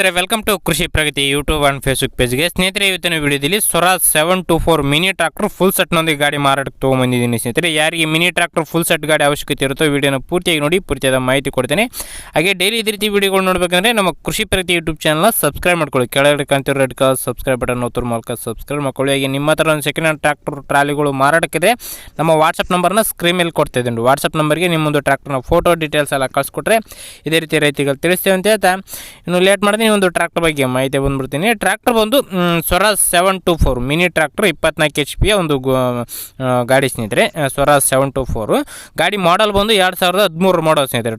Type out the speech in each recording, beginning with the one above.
ಸ್ನೇಹಿತರೆ welcome to Krishi Pragati YouTube and Facebook ಪೇಜ್ಗೆ ಸ್ನೇಹಿತರೆ, ಇವತ್ತಿನ ವಿಡಿಯೋದಲ್ಲಿ Swaraj seven two four mini tractor full ಸೆಟ್ನೊಂದಿಗೆ ಗಾಡಿ ಮಾರಾಟಕ್ಕೆ ತೊಗೊಂಬಂದಿದ್ದೀನಿ ಸ್ನೇಹಿತರೆ. ಯಾರಿಗೆ ಮಿನಿ ಟ್ರಾಕ್ಟರ್ ಫುಲ್ ಸೆಟ್ ಗಾಡಿ ಅವಶ್ಯಕತೆ ಇರುತ್ತೋ ವಿಡಿಯೋನ ಪೂರ್ತಿಯಾಗಿ ನೋಡಿ, ಪೂರ್ತಿಯಾದ ಮಾಹಿತಿ ಕೊಡ್ತೇನೆ. ಹಾಗೆ ಡೈಲಿ ಇದೇ ರೀತಿ ವಿಡಿಯೋಗಳು ನೋಡಬೇಕಂದ್ರೆ ನಮ್ಮ ಕೃಷಿ ಪ್ರಗತಿ ಯೂಟ್ಯೂಬ್ ಚಾನಲ್ನ ಸಬ್ಸ್ಕ್ರೈಬ್ ಮಾಡ್ಕೊಳ್ಳಿ. ಕೆಳಗಡೆ ಕಾಣ್ತಿರೋ ರೆಡ್ ಕಲರ್ ಸಬ್ಸ್ಕ್ರೈಬ್ ಬಟನ್ ಒತ್ತರ ಮೂಲಕ ಸಬ್ಸ್ಕ್ರೈಬ್ ಮಾಡ್ಕೊಳ್ಳಿ. ಹಾಗೆ ನಿಮ್ಮ ಹತ್ರ ಒಂದು ಸೆಕೆಂಡ್ ಹ್ಯಾಂಡ್ ಟ್ರಾಕ್ಟರ್ ಟ್ರಾಲಿಗಳು ಮಾರಾಟಕ್ಕಿದೆ ನಮ್ಮ ವಾಟ್ಸಪ್ ನಂಬರ್ನ ಸ್ಕ್ರೀನ್ ಮೇಲೆ ಕೊಡ್ತಾ ಇದ್ದೀನಿ ವಾಟ್ಸಪ್ ನಂಬರ್ಗೆ ನಿಮ್ಮೊಂದು ಟ್ರಾಕ್ಟರ್ನ ಫೋಟೋ ಡೀಟೇಲ್ಸ್ ಎಲ್ಲ ಕಳಿಸ್ಕೊಟ್ರೆ ಇದೇ ರೀತಿ ರೈತರಿಗೆ ತಿಳಿಸ್ತೇವೆ ಅಂತ ಹೇಳ್ತಾ. ಇನ್ನು ಲೇಟ್ ಮಾಡಿದ್ರೆ ಒಂದು ಟ್ರ್ಯಾಕ್ಟರ್ ಬಗ್ಗೆ ಮಾಹಿತಿ ಬಂದ್ಬಿಡ್ತೀನಿ. ಟ್ರ್ಯಾಕ್ಟರ್ ಬಂದು Swaraj seven two four mini tractor ಇಪ್ಪತ್ನಾಲ್ಕು ಎಚ್ ಪಿಯ ಒಂದು ಗಾಡಿ ಸ್ನೇಹಿತರೆ ಸ್ವರಾಜ್ ಸೆವೆನ್ ಟು ಫೋರು ಗಾಡಿ ಮಾಡಲ್ ಬಂದು ಎರಡು ಸಾವಿರದ ಹದಿಮೂರು ಮಾಡಲ್ ಸ್ನೇಹಿತರೆ.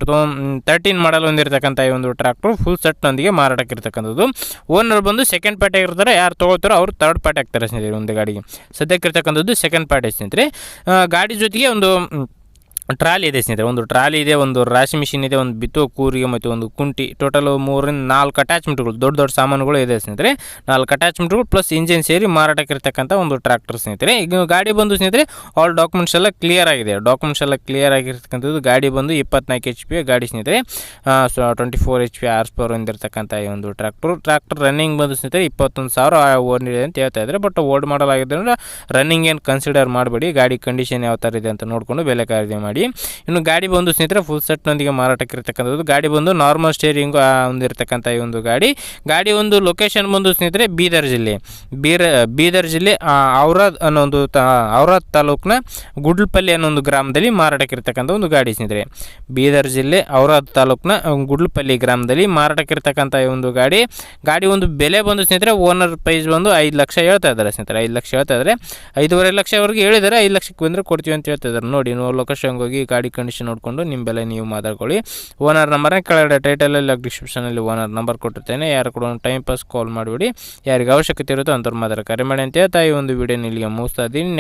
ತರ್ಟೀನ್ ಮಾಡಲ್ ಹೊಂದಿರತಕ್ಕಂಥ ಈ ಒಂದು ಟ್ರಾಕ್ಟರ್ ಫುಲ್ ಸೆಟ್ನೊಂದಿಗೆ ಮಾರಾಟಕ್ಕೆ ಇರ್ತಕ್ಕಂಥದ್ದು. ಓನರ್ ಬಂದು ಸೆಕೆಂಡ್ ಪಾರ್ಟಿ ಆಗಿರ್ತಾರೆ. ಯಾರು ತೊಗೋತಾರೋ ಅವರು ತರ್ಡ್ ಪಾರ್ಟಿ ಆಗ್ತಾರೆ ಸ್ನೇಹಿತರೆ ಒಂದು ಗಾಡಿಗೆ. ಸದ್ಯಕ್ಕೆ ಇರ್ತಕ್ಕಂಥದ್ದು ಸೆಕೆಂಡ್ ಪಾರ್ಟಿ ಸ್ನೇಹಿತರೆ. ಗಾಡಿ ಜೊತೆಗೆ ಒಂದು ಟ್ರಾಲಿ ಇದೆ ಸ್ನೇಹಿತರೆ, ಒಂದು ಟ್ರಾಲಿ ಇದೆ, ಒಂದು ರಾಶಿ ಮಿಷಿನ್ ಇದೆ, ಒಂದು ಬಿತ್ತೋ, ಕೂರಿಗೆ ಮತ್ತು ಒಂದು ಕುಂಟಿ. ಟೋಟಲ್ ಮೂರರಿಂದ ನಾಲ್ಕು ಅಟ್ಯಾಚ್ಮೆಂಟ್ಗಳು ದೊಡ್ಡ ದೊಡ್ಡ ಸಾಮಾನುಗಳು ಇದೆ ಸ್ನೇಹಿತರೆ. ನಾಲ್ಕು ಅಟ್ಯಾಚ್ಮೆಂಟ್ಗಳು ಪ್ಲಸ್ ಇಂಜಿನ್ ಸೇರಿ ಮಾರಾಟಕ್ಕೆ ಇರ್ತಕ್ಕಂಥ ಒಂದು ಟ್ರಾಕ್ಟರ್ ಸ್ನೇಹಿತರೆ. ಈಗ ಗಾಡಿ ಬಂದು ಸ್ನೇಹಿತರೆ ಆಲ್ ಡಾಕ್ಯುಮೆಂಟ್ಸ್ ಎಲ್ಲ ಕ್ಲಿಯರ್ ಆಗಿದೆ. ಡಾಕ್ಯುಮೆಂಟ್ಸ್ ಎಲ್ಲ ಕ್ಲಿಯರ್ ಆಗಿರ್ತಕ್ಕಂಥದ್ದು ಗಾಡಿ ಬಂದು ಇಪ್ಪತ್ನಾಲ್ಕು ಎಚ್ ಪಿ ಗಾಡಿ ಸ್ನೇಹಿತರೆ. Twenty four H P horse power ಹೊಂದಿರತಕ್ಕಂಥ ಈ ಒಂದು ಟ್ರಾಕ್ಟರ್ ಟ್ರಾಕ್ಟರ್ ರನ್ನಿಂಗ್ ಬಂದು ಸ್ನೇಹಿತರೆ, ಇಪ್ಪತ್ತೊಂದು ಸಾವಿರ ಇದೆ ಅಂತ ಹೇಳ್ತಾ ಇದ್ದಾರೆ. ಬಟ್ ಓಲ್ಡ್ ಮಾಡಲ್ ಆಗಿದ್ದರಿಂದ ರನ್ನಿಂಗ್ ಏನು ಕನ್ಸಿಡರ್ ಮಾಡಬೇಡಿ, ಗಾಡಿ ಕಂಡೀಷನ್ ಯಾವ ಥರ ಇದೆ ಅಂತ ನೋಡಿಕೊಂಡು ಬೆಲೆ ಖರೀದಿ ಮಾಡಿ ಇನ್ನು ಗಾಡಿ ಬಂದು ಸ್ನೇಹಿತರೆ ಫುಲ್ ಸೆಟ್ನೊಂದಿಗೆ ಮಾರಾಟಕ್ಕೆ ಇರತಕ್ಕಂಥದ್ದು ಗಾಡಿ ಬಂದು ನಾರ್ಮಲ್ ಸ್ಟೇರಿಂಗ್ ಹೊಂದಿರತಕ್ಕಂಥ ಈ ಒಂದು ಗಾಡಿ. ಗಾಡಿ ಒಂದು ಲೊಕೇಶನ್ ಬಂದು ಸ್ನೇಹಿತರೆ, ಬೀದರ್ ಜಿಲ್ಲೆ. ಬೀರ, ಬೀದರ್ ಜಿಲ್ಲೆ ಔರಾದ್ ಅನ್ನೋ ಒಂದು ತಾ ಔರಾದ್ ತಾಲೂಕಿನ ಗುಡ್ಲಪಲ್ಲಿ ಅನ್ನೋ ಒಂದು ಗ್ರಾಮದಲ್ಲಿ ಮಾರಾಟಕ್ಕೆ ಇರ್ತಕ್ಕಂಥ ಒಂದು ಗಾಡಿ ಸ್ನೇಹಿತರೆ. ಬೀದರ್ ಜಿಲ್ಲೆ, ಔರಾದ್ ತಾಲೂಕಿನ ಗುಡ್ಲಪಲ್ಲಿ ಗ್ರಾಮದಲ್ಲಿ ಮಾರಾಟಕ್ಕೆ ಇರ್ತಕ್ಕಂಥ ಒಂದು ಗಾಡಿ. ಗಾಡಿ ಒಂದು ಬೆಲೆ ಬಂದು ಸ್ನೇಹಿತರೆ ಓನರ್ ಪ್ರೈಸ್ ಬಂದು ಐದು ಲಕ್ಷ ಹೇಳ್ತಾ ಇದ್ದಾರೆ ಸ್ನೇಹಿತರೆ. ಐದು ಲಕ್ಷ ಹೇಳ್ತಾ ಇದ್ದಾರೆ. ಐದೂವರೆ ಲಕ್ಷವರೆಗೆ ಹೇಳಿದ್ದಾರೆ. ಐದು ಲಕ್ಷಕ್ಕೆ ಬಂದರೆ ಕೊಡ್ತೀವಿ ಅಂತ ಹೇಳ್ತಾ ಇದ್ದಾರೆ. ನೋಡಿ ನೀವು ಲೊಕೇಶನ್ಗೆ ಗಾಡಿ ಕಂಡೀಷನ್ ನೋಡಿಕೊಂಡು ನಿಮ್ಮ ಬೆಲೆ ನೀವು ಮಾತಾಡ್ಕೊಳ್ಳಿ. ಓನರ್ ನಂಬರ್ನ ಕೆಳಗಡೆ ಟೈಟಲಲ್ಲಿ ಡಿಸ್ಕ್ರಿಪ್ಷನಲ್ಲಿ ಓನರ್ ನಂಬರ್ ಕೊಟ್ಟಿರ್ತೇನೆ. ಯಾರು ಕೂಡ ಟೈಮ್ ಪಾಸ್ ಕಾಲ್ ಮಾಡಿಬಿಡಿ. ಯಾರಿಗೆ ಅವಶ್ಯಕತೆ ಇರುತ್ತೋ ಅಂಥವ್ರು ಮಾತ್ರ ಕರೆ ಮಾಡಿ ಅಂತ ಹೇಳ್ತಾ ಈ ಒಂದು ವಿಡಿಯೋನ ಇಲ್ಲಿಗೆ ಮುಗಿಸ್ತಾ ಇದ್ದೀನಿ. ನೆಕ್ಸ್ಟ್